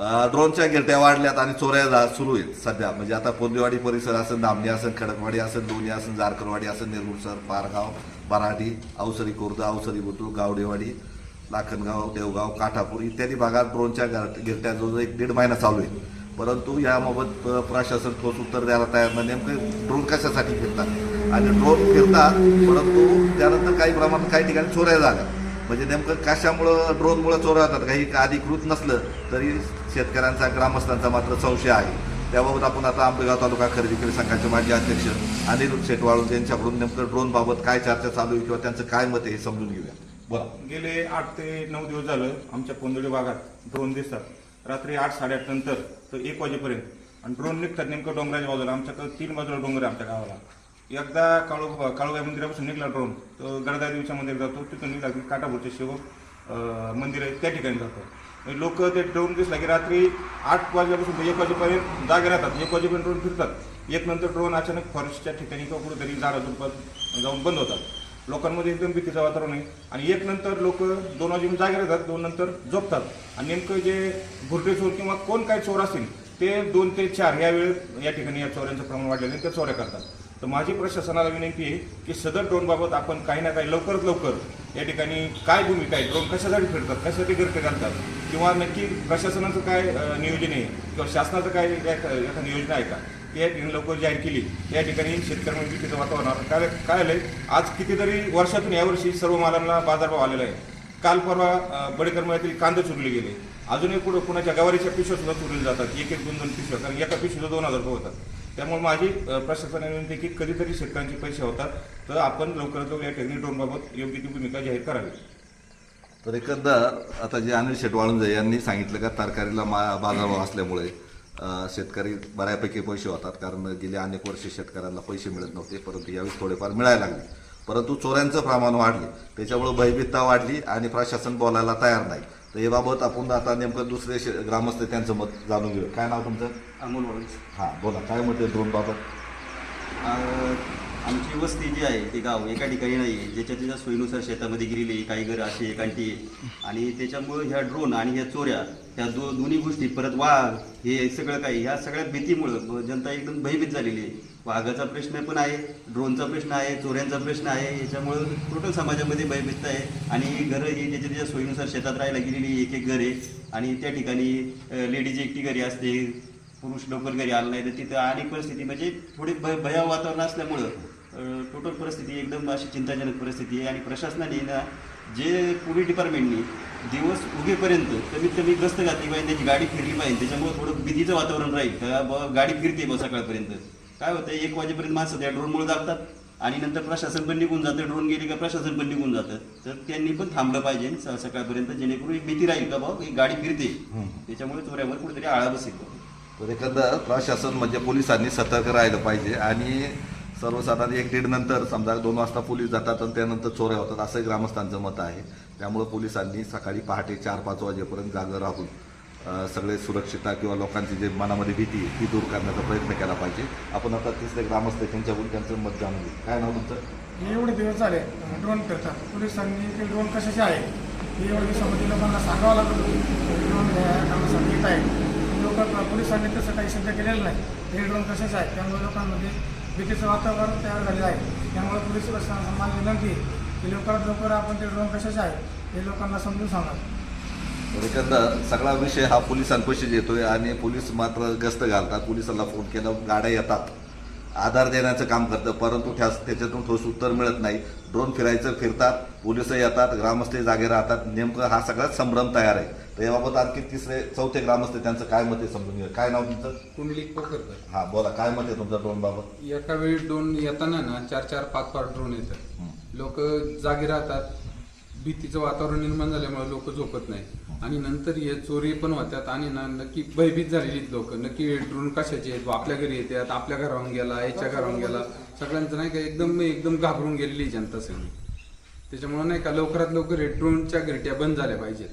ड्रोनच्या गिरट्या वाढल्यात आणि चोऱ्या जा- सुरू आहेत सध्या. म्हणजे आता पोंदेवाडी परिसर असेल धामणी असेल खडकवाडी असेल लोणी असेल जारकरवाडी असेल नेरमुसर पारगाव बराडी अवसरी खुर्द अवसरी बुतूर गावडेवाडी लाखनगाव देवगाव काठापूर इत्यादी भागात ड्रोनच्या गिरट्या जवळजवळ एक दीड महिना चालू आहे. परंतु याबाबत प्रशासन ठोस उत्तर द्यायला तयार नाही. नेमकं ड्रोन कशासाठी फिरतात? आणि ड्रोन फिरतात परंतु त्यानंतर काही प्रमाणात काही ठिकाणी चोऱ्या झाल्या. म्हणजे नेमकं कशामुळं ड्रोनमुळं चोऱ्या होतात? काही अधिकृत नसलं तरी शेतकऱ्यांचा ग्रामस्थांचा मात्र संशय आहे. त्याबाबत आपण आता आंबेगाव तालुका खरेदी विक्री संघाचे माजी अध्यक्ष अनिल शेटवाळून यांच्याकडून नेमकं ड्रोनबाबत काय चर्चा चालू आहे किंवा त्यांचं काय मत आहे हे समजून घेऊया. बरं गेले आठ ते नऊ दिवस झालं आमच्या पोंदोळी भागात ड्रोन दिसतात. रात्री आठ साडेआठ नंतर तर एक वाजेपर्यंत. आणि ड्रोन निघतात नेमकं डोंगराच्या बाजूला. आमच्याकडे तीन बाजूला डोंगर आहे आमच्या गावाला. एकदा काळू काळूबाई मंदिरापासून निघला ड्रोन तो गडदा देवीच्या मंदिर जातो तिथून निघाला की काटापूरचे शिव मंदिर आहे त्या ठिकाणी जातो. म्हणजे लोक ते ड्रोन दिसला की रात्री आठ वाजल्यापासून ते एक वाजेपर्यंत जागे राहतात. एक वाजेपर्यंत ड्रोन फिरतात. एक नंतर ड्रोन अचानक फॉरेस्टच्या ठिकाणी किंवा कुठेतरी झाडाझुडपात जाऊन बंद होतात. लोकांमध्ये एकदम भीतीचं वातावरण आहे. आणि एक नंतर लोक दोन वाजेपर्यंत जागे राहतात दोन नंतर झोपतात. आणि नेमकं जे भुरटे चोर किंवा कोण काय चोर असतील ते दोन ते चार या वेळ या ठिकाणी या चोऱ्यांचं प्रमाण वाढलेलं आहे त्या चोऱ्या करतात. तर माझी प्रशासनाला विनंती आहे की सदर ड्रोनबाबत आपण काही ना काही लवकरात लवकर या ठिकाणी काय भूमिका आहे? ड्रोन कशासाठी फिरतात? कशासाठी गर्क घालतात किंवा नक्की प्रशासनाचं काय नियोजन आहे? किंवा शासनाचं काय एखादी योजना आहे का? ती या ठिकाणी लवकर जाहीर केली. या ठिकाणी शेतकऱ्यांमध्ये भीतीचं वातावरण काय काय काय आलंय? आज कितीतरी वर्षातून यावर्षी सर्व मालांना बाजारभाव आलेला आहे. काल परवा अं, बडेकर मळ्यातील कांदे चुरले गेले. अजूनही कुठं कुणाच्या गवारीच्या पिशव्या सुद्धा चुरल्या जातात. एक एक दोन दोन पिशव्या. कारण एका पिशवीला दोन हजार रुपये होतात. त्यामुळे माझी प्रशासनाने विनंती की कधीतरी शेतकऱ्यांचे पैसे होतात तर आपण लवकरात लवकर या टेक्निक ड्रोनबाबत योग्य ती भूमिका जाहीर करावी. तर एकंदर आता जे अनिल शेटवाळुंजे यांनी सांगितलं का तरकारीला मा बाजारभाव असल्यामुळे शेतकरी बऱ्यापैकी पैसे होतात कारण गेले अनेक वर्षे शेतकऱ्यांना पैसे मिळत नव्हते परंतु यावेळी थोडेफार मिळायला लागले. परंतु चोऱ्यांचं प्रमाण वाढले. त्याच्यामुळे भयभीतता वाढली आणि प्रशासन बोलायला तयार नाही. तर याबाबत आपण आता नेमकं दुसरे शे- ग्रामस्थ त्यांचं मत जाणून घेऊ काय नाव तुमचं? अमोल वाळूंज. हां बोला. काय मत आहे ड्रोन बाबत? अं, आमची वस्ती जी आहे ते गाव एका ठिकाणी नाही आहे. ज्याच्या त्याच्या सोयीनुसार शेतामध्ये गेलेली काही घर अशी एकांटी आहे आणि त्याच्यामुळं ह्या ड्रोन आणि ह्या चोऱ्या ह्या दो दोन्ही गोष्टी परत वाघ हे सगळं काही ह्या सगळ्या भीतीमुळं जनता एकदम भयभीत झालेली आहे. वाघाचा प्रश्न पण आहे ड्रोनचा प्रश्न आहे चोऱ्यांचा प्रश्न आहे. याच्यामुळं टोटल समाजामध्ये भयभीत आहे. आणि घरं ही ज्याच्या त्याच्या सोयीनुसार शेतात राहायला गेलेली एक एक घर आहे. आणि त्या ठिकाणी लेडीज एकटी घरी असते पुरुष लवकर घरी आला नाही तर तिथं अनेक परिस्थिती म्हणजे थोडी भय भयाव वातावरण असल्यामुळं टोटल परिस्थिती एकदम अशी चिंताजनक परिस्थिती आहे आणि प्रशासनाने ना जे पोलीस डिपार्टमेंटनी दिवस उगेपर्यंत कमीत कमी गस्त घातली पाहिजे त्याची गाडी फिरली पाहिजे त्याच्यामुळे थोडं भीतीचं वातावरण राहील का? बुवा गाडी फिरते बा सकाळपर्यंत. काय होतं एक वाजेपर्यंत माणसं त्या ड्रोनमुळे जातात आणि नंतर प्रशासन पण निघून जातं ड्रोन गेली का प्रशासन पण निघून जातं. तर त्यांनी पण थांबलं पाहिजे सकाळपर्यंत जेणेकरून एक भीती राहील का बाबा एक गाडी फिरते. त्याच्यामुळे चोऱ्यावर कुठेतरी आळा बसेल. तर एकंदर प्रशासन म्हणजे पोलिसांनी सतर्क राहिलं पाहिजे आणि सर्वसाधारण एक दीड नंतर समजा दोन वाजता पोलीस जातात आणि त्यानंतर चोऱ्या होतात असं ग्रामस्थांचं मत आहे. त्यामुळं पोलिसांनी सकाळी पहाटे चार पाच वाजेपर्यंत जागं राहून सगळे सुरक्षितता किंवा लोकांची जे मनामध्ये भीती आहे ती दूर करण्याचा प्रयत्न केला पाहिजे. आपण आता तिसरे ग्रामस्थ त्यांच्याकडून त्यांचं मत जाणून घेऊ. काय नाव तुमचं? हे एवढे दिवस झाले ड्रोन करतात. पोलिसांनी ते ड्रोन कशाचे आहे? हे एवढे दिवसामध्ये लोकांना सांगावं लागत होतं. ड्रोन कामासाठी येत आहे लोक पोलिसांनी तसं काही सिद्ध केलेलं नाही. हे ड्रोन कशाचे आहे? त्यामुळे लोकांमध्ये भीतीचं वातावरण तयार झालेलं आहे. त्यामुळे पोलीस प्रशासनाला माझी विनंती की लवकरात लवकर आपण ते ड्रोन कशाचे आहे हे लोकांना समजून सांगा एकंदर सगळा विषय हा पोलिसांपाशी येतोय आणि पोलीस मात्र गस्त घालतात. पोलिसांना फोन केला गाड्या येतात. आधार देण्याचं काम करतं परंतु त्या त्याच्यातून ठोस उत्तर मिळत नाही. ड्रोन फिरायचं फिरतात पोलीस येतात ग्रामस्थ जागे राहतात. नेमकं हा सगळाच संभ्रम तयार आहे. तर याबाबत आणखी तिसरे चौथे ग्रामस्थ त्यांचं काय मत आहे समजून घ्या काय नाव तुमचं? कुंडलिक पोखरकर. हा बोला काय मत आहे तुमचं ड्रोन बाबत? एका वेळी ड्रोन येताना ना चार चार पाच पाच ड्रोन येतात. लोक जागी राहतात. भीतीचं वातावरण निर्माण झाल्यामुळे लोक झोपत नाही आणि नंतर हे चोरी पण होतात आणि ना नक्की भयभीत झालेली लोक. नक्की ड्रोन कशाचे आहेत? आपल्या घरी येतात आपल्या घरावरून गेला याच्या घरावरून गेला. सगळ्यांचं नाही का एकदम एकदम घाबरून गेलेली जनता सगळी. त्याच्यामुळे नाही का लवकरात लवकर हे ड्रोनच्या घरट्या बंद झाल्या पाहिजेत.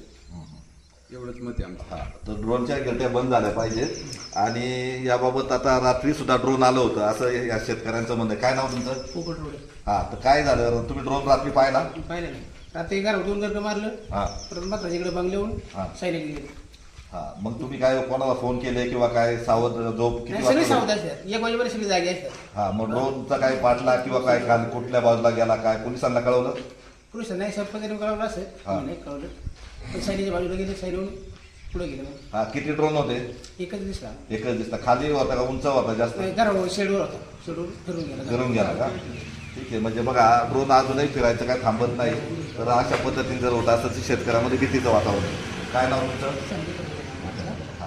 एवढंच मत आहे आमचं. हा तर ड्रोनच्या गिरट्या बंद झाल्या पाहिजेत. आणि याबाबत आता रात्री सुद्धा ड्रोन आलं होतं. असं या शेतकऱ्यांचं म्हणणं आहे. काय नाव तुमचं? पोपट रोड. हा तर काय झालं? तुम्ही ड्रोन रात्री पाहिला? पाहिलं नाही. रात्री घर दोन गर्ग मारलं हा. परत मात्र इकडे बंगल्याहून हा. सायले गेले हा मग तुम्ही काय कोणाला फोन केले किंवा काय सावध झोप किती नाही, सगळे वाजता सावध असतात. एक वाजेपर्यंत सगळी जागे असतात. हा मग ड्रोनचा काय पाठला किंवा काय काल कुठल्या बाजूला गेला काय पोलिसांना कळवलं? पुरुष नाही सरपंच कळवलं असेल. हा. नाही कळवलं. पण सैनीच्या बाजूला गेले सैनून पुढे गेले मग. हा किती ड्रोन होते? एकच दिसला. एकच दिसला. खाली होता का उंच होता जास्त? घरावर शेडवर होता. शेडवर फिरून गेला. फिरून गेला का? ठीक आहे म्हणजे बघा ड्रोन अजूनही फिरायचं काय थांबत नाही. तर अशा पद्धतीने जर होत असं शेतकऱ्यामध्ये भीतीचं वातावरण. काय नाव तुमचं?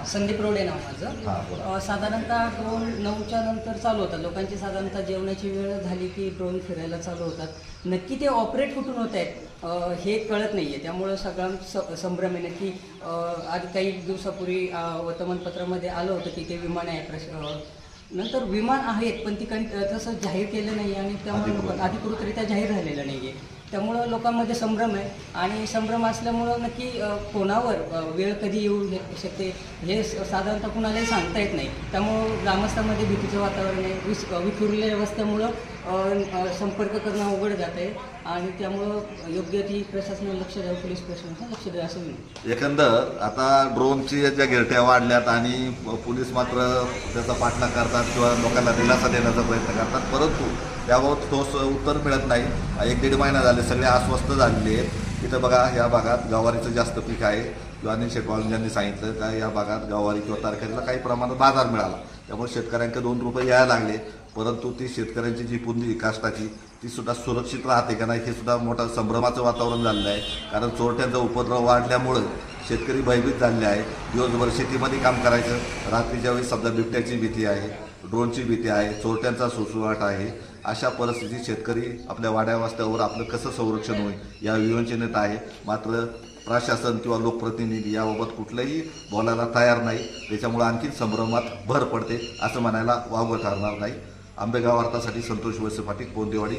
संदीप रोडे नाव माझं. साधारणतः ड्रोन नऊच्या नंतर चालू होतात. लोकांची साधारणतः जेवणाची वेळ झाली की ड्रोन फिरायला चालू होतात. नक्की ते ऑपरेट कुठून होत आहेत हे कळत नाही आहे त्यामुळं सगळं स संभ्रम आहे नक्की आधी काही दिवसापूर्वी वर्तमानपत्रामध्ये आलं होतं की ते विमान आहे प्रश नंतर विमान आहेत पण ती कं तसं जाहीर केलं नाही आणि त्यामुळे अधिकृतरित्या जाहीर झालेलं नाही आहे त्यामुळं लोकांमध्ये संभ्रम आहे. आणि संभ्रम असल्यामुळं नक्की कोणावर वेळ कधी येऊ शकते हे स- साधारणतः कुणालाही सांगता येत नाही. त्यामुळं ग्रामस्थांमध्ये भीतीचं वातावरण आहे. विस विखुरलेल्या रस्त्यामुळं संपर्क करणं अवघड जात आहे. आणि त्यामुळं योग्य ती प्रशासन लक्ष द्यावं पोलीस प्रशासनानं लक्ष द्यावं असं म्हणून एकंदर आता ड्रोनची ज्या गिरट्या वाढल्यात आणि पोलीस मात्र त्याचा पाठलाग करतात किंवा लोकांना दिलासा देण्याचा प्रयत्न करतात परंतु याबाबत ठोस उत्तर मिळत नाही. एक दीड महिना झाले सगळे अस्वस्थ झालेले आहेत. इथं बघा या भागात गवारीचं जास्त पीक आहे. किंवा अनिल शेटवाल यांनी सांगितलं का या भागात गवारी किंवा तारखेला काही प्रमाणात बाजार मिळाला. त्यामुळे शेतकऱ्यांकडे दोन रुपये यायला लागले. परंतु ती शेतकऱ्यांची जी पुंजी काष्टाची ती सुद्धा सुरक्षित राहते का नाही हे सुद्धा मोठं संभ्रमाचं वातावरण झालेलं आहे. कारण चोरट्यांचा उपद्रव वाढल्यामुळं शेतकरी भयभीत झालेले आहे दिवसभर शेतीमध्ये काम करायचं. रात्रीच्या वेळी समजा बिबट्याची भीती आहे ड्रोनची भीती आहे चोरट्यांचा सुसुवाट आहे. अशा परिस्थितीत शेतकरी आपल्या वाड्या वास्त्यावर आपलं कसं संरक्षण होईल या विवंचनेत आहे. मात्र प्रशासन किंवा लोकप्रतिनिधी याबाबत कुठलंही बोलायला तयार नाही. त्याच्यामुळं आणखीन संभ्रमात भर पडते असं म्हणायला वावगं ठरणार नाही. आंबेगाव वार्तासाठी संतोष वळसे पाटील कोंदेवाडी